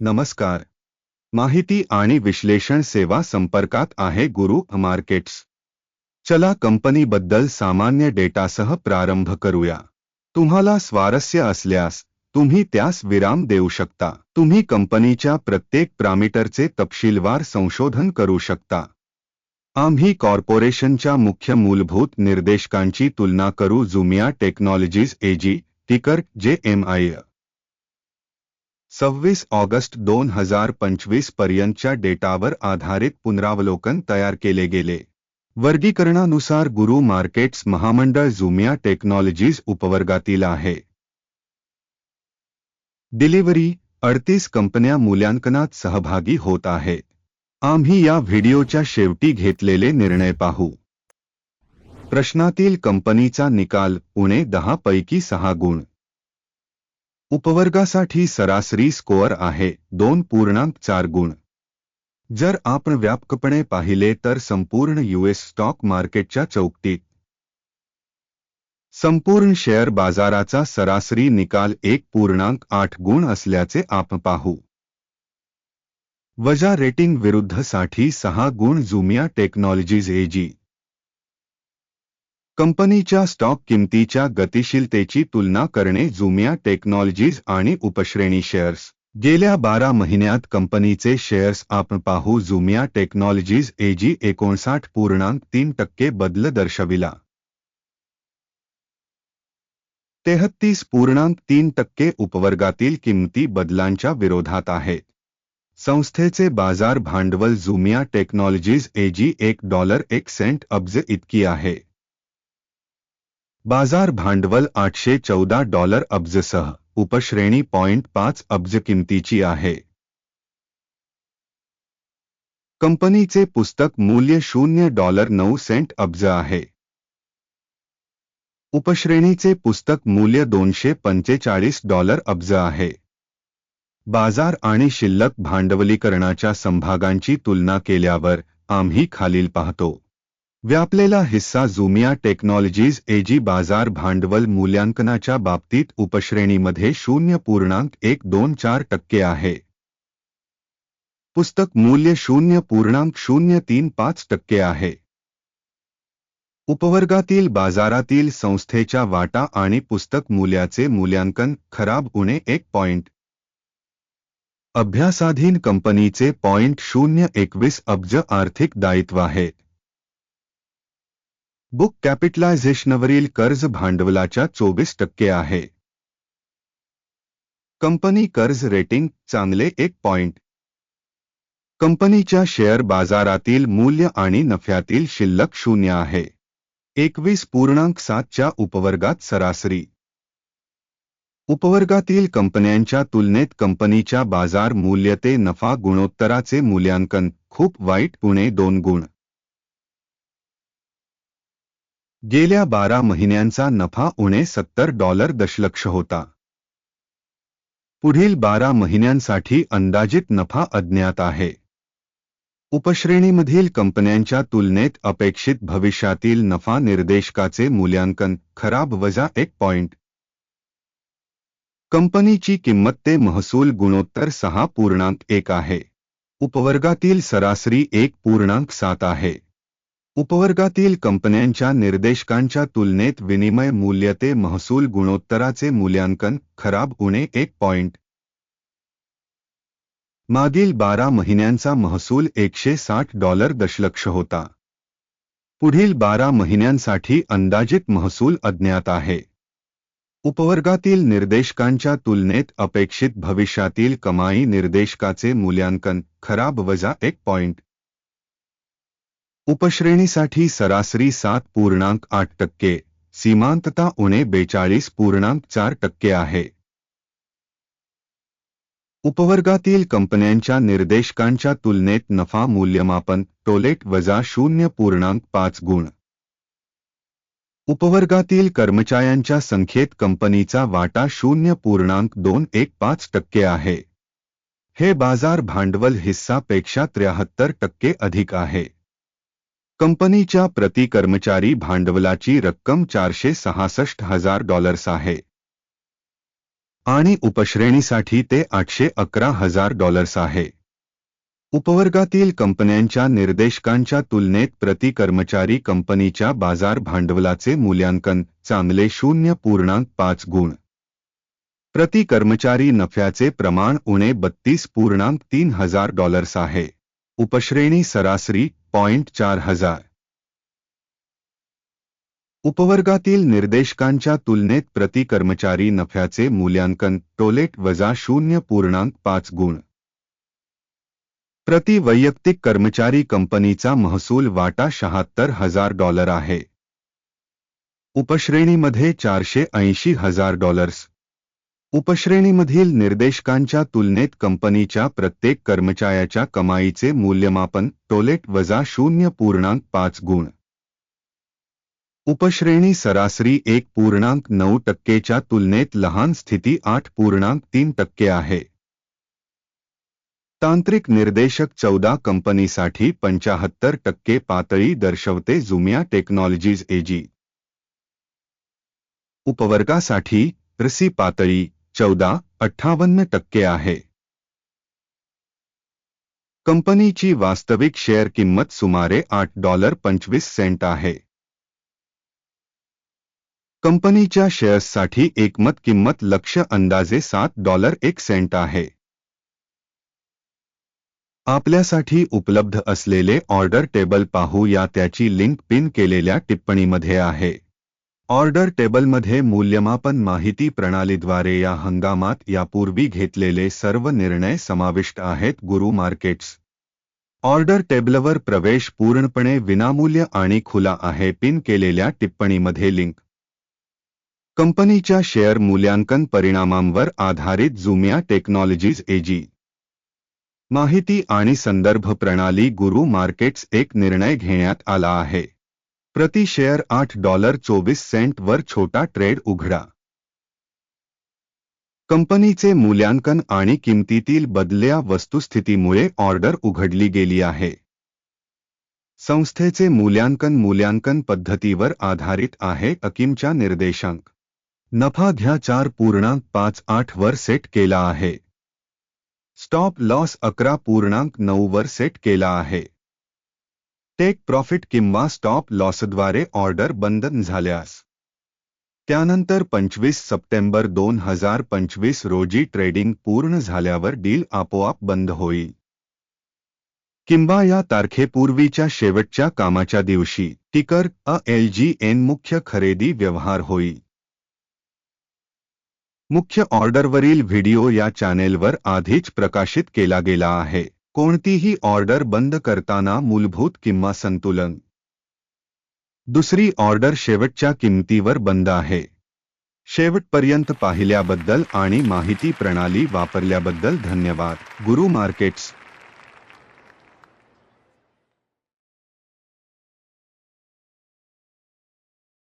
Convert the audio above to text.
नमस्कार. माहिती आणि विश्लेषण सेवा संपर्कात आहे गुरु मार्केट्स. चला कंपनीबद्दल सामान्य डेटासह प्रारंभ करूया. तुम्हाला स्वारस्य असल्यास तुम्ही त्यास विराम देऊ शकता. तुम्ही कंपनीच्या प्रत्येक प्रामीटरचे तपशीलवार संशोधन करू शकता. आम्ही कॉर्पोरेशनच्या मुख्य मूलभूत निर्देशकांची तुलना करू जुमिया टेक्नॉलॉजीज एजी टिकर जे एम आय. सव्वीस ऑगस्ट दोन हजार पंचवीस पर्यंतच्या डेटावर आधारित पुनरावलोकन तयार केले गेले. वर्गीकरणानुसार गुरु मार्केट्स महामंडळ जुमिया टेक्नॉलॉजीज उपवर्गातील आहे. डिलिव्हरी अडतीस कंपन्या मूल्यांकनात सहभागी होत आहेत आम्ही या व्हिडिओच्या शेवटी घेतलेले निर्णय पाहू. प्रश्नातील कंपनीचा निकाल उणे दहा पैकी सहा गुण. उपवर्गासाठी सरासरी स्कोअर आहे दोन पूर्णांक चार गुण. जर आपण व्यापकपणे पाहिले तर संपूर्ण यूएस स्टॉक मार्केटच्या चौकटीत. संपूर्ण शेअर बाजाराचा सरासरी निकाल एक पूर्णांक आठ गुण असल्याचे आपण पाहू. वजा रेटिंग विरुद्धसाठी सहा गुण जुमिया टेक्नॉलॉजीज एजी. कंपनीच्या स्टॉक किमतीच्या गतिशीलतेची तुलना करणे जुमिया टेक्नॉलॉजीज आणि उपश्रेणी शेअर्स. गेल्या बारा महिन्यात कंपनीचे शेअर्स आपण पाहू जुमिया टेक्नॉलॉजीज एजी एकोणसाठ पूर्णांक तीन टक्के बदल दर्शविला. तेहत्तीस पूर्णांक तीन टक्के उपवर्गातील किंमती बदलांच्या विरोधात आहे. संस्थेचे बाजार भांडवल जुमिया टेक्नॉलॉजीज एजी एक डॉलर एक सेंट अब्ज इतकी आहे. बाजार भांडवल आठशे चौदा डॉलर अब्जसह उपश्रेणी पॉइंट पाच अब्ज किमतीची आहे. कंपनीचे पुस्तक मूल्य शून्य डॉलर नऊ सेंट अब्ज आहे. उपश्रेणीचे पुस्तक मूल्य दोनशे पंचेचाळीस डॉलर अब्ज आहे. बाजार आणि शिल्लक भांडवलीकरणाच्या संभागांची तुलना केल्यावर आम्ही खालील पाहतो. व्यापलेला हिस्सा जुमिया टेक्नॉलॉजीज एजी बाजार भांडवल मूल्यांकनाच्या बाबतीत उपश्रेणीमध्ये शून्य पूर्णांक एक दोन चार टक्के आहे. पुस्तक मूल्य शून्य पूर्णांक शून्य तीन पाच टक्के आहे. उपवर्गातील बाजारातील संस्थेच्या वाटा आणि पुस्तक मूल्याचे मूल्यांकन खराब उणे एक पॉइंट. अभ्यासाधीन कंपनीचे पॉइंट शून्य एकवीस अब्ज आर्थिक दायित्व आहे. बुक कॅपिटलायझेशनवरील कर्ज भांडवलाच्या चोवीस टक्के आहे. कंपनी कर्ज रेटिंग चांगले एक पॉइंट. कंपनीच्या शेअर बाजारातील मूल्य आणि नफ्यातील शिल्लक शून्य आहे. एकवीस पूर्णांक सातच्या उपवर्गात सरासरी. उपवर्गातील कंपन्यांच्या तुलनेत कंपनीच्या बाजार मूल्य ते नफा गुणोत्तराचे मूल्यांकन खूप वाईट उणे दोन गुण. गेल्या बारा महिन्यांचा नफा उणे सत्तर डॉलर दशलक्ष होता. पुढील बारा महिन्यांसाठी अंदाजित नफा अज्ञात आहे. उपश्रेणीमधील कंपन्यांच्या तुलनेत अपेक्षित भविष्यातील नफा निर्देशकाचे मूल्यांकन खराब वजा एक पॉइंट. कंपनीची किंमत ते महसूल गुणोत्तर सहा पूर्णांक एक आहे. उपवर्गातील सरासरी एक पूर्णांक सात आहे. उपवर्गातील कंपन्यांच्या निर्देशकांच्या तुलनेत विनिमय मूल्य ते महसूल गुणोत्तराचे मूल्यांकन खराब उणे एक पॉइंट. मागील बारा महिन्यांचा महसूल एकशे साठ डॉलर दशलक्ष होता. पुढील बारा महिन्यांसाठी अंदाजित महसूल अज्ञात आहे. उपवर्गातील निर्देशकांच्या तुलनेत अपेक्षित भविष्यातील कमाई निर्देशकाचे मूल्यांकन खराब वजा एक पॉइंट. उपश्रेणीसाठी सरासरी सात पूर्णांक आठ टक्के, सीमांतता उणे बेचाळीस पूर्णांक चार टक्के आहे. उपवर्गातील कंपन्यांच्या निर्देशकांच्या तुलनेत नफा मूल्यमापन, टोलेट वजा शून्य पूर्णांक पाच गुण. उपवर्गातील कर्मचाऱ्यांच्या संख्येत कंपनीचा वाटा शून्य पूर्णांक दोन एक पाच टक्के आहे. हे बाज़ार भांडवल हिस्सापेक्षा त्र्याहत्तर टक्के अधिक आहे. कंपनीच्या प्रति कर्मचारी भांडवलाची रक्कम चारशे सहासष्ट हजार डॉलर्स आहे. आणि उपश्रेणीसाठी ते आठशे अकरा हजार डॉलर्स आहे. उपवर्गातील कंपन्यांच्या निर्देशकांच्या तुलनेत प्रति कर्मचारी कंपनीच्या बाजार भांडवलाचे मूल्यांकन चांगले शून्य पूर्णांक पाच गुण. प्रति कर्मचारी नफ्याचे प्रमाण उणे बत्तीस पूर्णांक तीन हजार डॉलर्स आहे. उपश्रेणी सरासरी पॉइंट चार हजार. उपवर्गातील निर्देशकांच्या तुलनेत प्रति कर्मचारी नफ्याचे मूल्यांकन टोलेट वजा शून्य पूर्णांक पाच गुण. प्रति वैयक्तिक कर्मचारी कंपनीचा महसूल वाटा शहात्तर हजार डॉलर आहे. उपश्रेणीमध्ये चारशे ऐंशी हजार डॉलर्स. उपश्रेणीमधील निर्देशकांच्या तुलनेत कंपनीच्या प्रत्येक कर्मचाऱ्याच्या कमाईचे मूल्यमापन टोलेट वजा शून्य पूर्णांक पाच गुण. उपश्रेणी सरासरी एक पूर्णांक नऊ टक्केच्या तुलनेत लहान स्थिती आठ पूर्णांक तीन टक्के आहे. तांत्रिक निर्देशक चौदा कंपनीसाठी पंचाहत्तर टक्के पातळी दर्शवते जुम्या टेक्नॉलॉजीज एजी. उपवर्गासाठी रसी पातळी चौदा अठ्ठावन्न टक्के आहे। कंपनीची वास्तविक शेअर किंमत सुमारे आठ डॉलर पंचवीस सेंट आहे। कंपनीच्या शेअर्ससाठी एकमत किंमत लक्ष अंदाजे सात डॉलर एक सेंट आहे। आपल्यासाठी उपलब्ध असलेले ऑर्डर टेबल पाहू या त्याची लिंक पिन केलेल्या टिप्पणीमध्ये आहे। ऑर्डर टेबलमध्ये मूल्यमापन माहिती प्रणालीद्वारे या हंगामात यापूर्वी घेतलेले सर्व निर्णय समाविष्ट आहेत गुरु मार्केट्स. ऑर्डर टेबलवर प्रवेश पूर्णपणे विनामूल्य आणि खुला आहे पिन केलेल्या टिप्पणीमध्ये लिंक. कंपनीच्या शेअर मूल्यांकन परिणामांवर आधारित जुमिया टेक्नॉलॉजीज एजी. माहिती आणि संदर्भ प्रणाली गुरु मार्केट्स एक निर्णय घेण्यात आला आहे. प्रति शेअर आठ डॉलर चोवीस सेंट वर छोटा ट्रेड उघडा. कंपनीचे मूल्यांकन आणि किमतीतील बदलल्या वस्तुस्थितीमुळे ऑर्डर उघडली गेली आहे. संस्थेचे मूल्यांकन मूल्यांकन पद्धतीवर आधारित आहे अकिमच्या निर्देशांक. नफा घ्या चार पूर्णांक पाच आठ वर सेट केला आहे. स्टॉप लॉस अकरा पूर्णांक नऊ वर सेट केला आहे. टेक प्रॉफिट किंवा स्टॉप लॉसद्वारे ऑर्डर बंद झाल्यास. त्यानंतर पंचवीस सप्टेंबर दोन हज़ार पंचवीस रोजी ट्रेडिंग पूर्ण झाल्यावर डील आपोआप बंद होईल. किंवा या तारखेपूर्वीच्या शेवटच्या कामाच्या दिवशी टिकर अ एल जी एन मुख्य खरेदी व्यवहार होईल. मुख्य ऑर्डरवरील व्हिडिओ या चॅनेलवर आधीच प्रकाशित केला गेला आहे. कोणतीही ऑर्डर बंद करताना मूलभूत किंवा संतुलन. दुसरी ऑर्डर शेवटच्या किंमतीवर बंद आहे. शेवटपर्यंत पाहिल्याबद्दल आणि माहिती प्रणाली वापरल्याबद्दल धन्यवाद. गुरु मार्केट्स.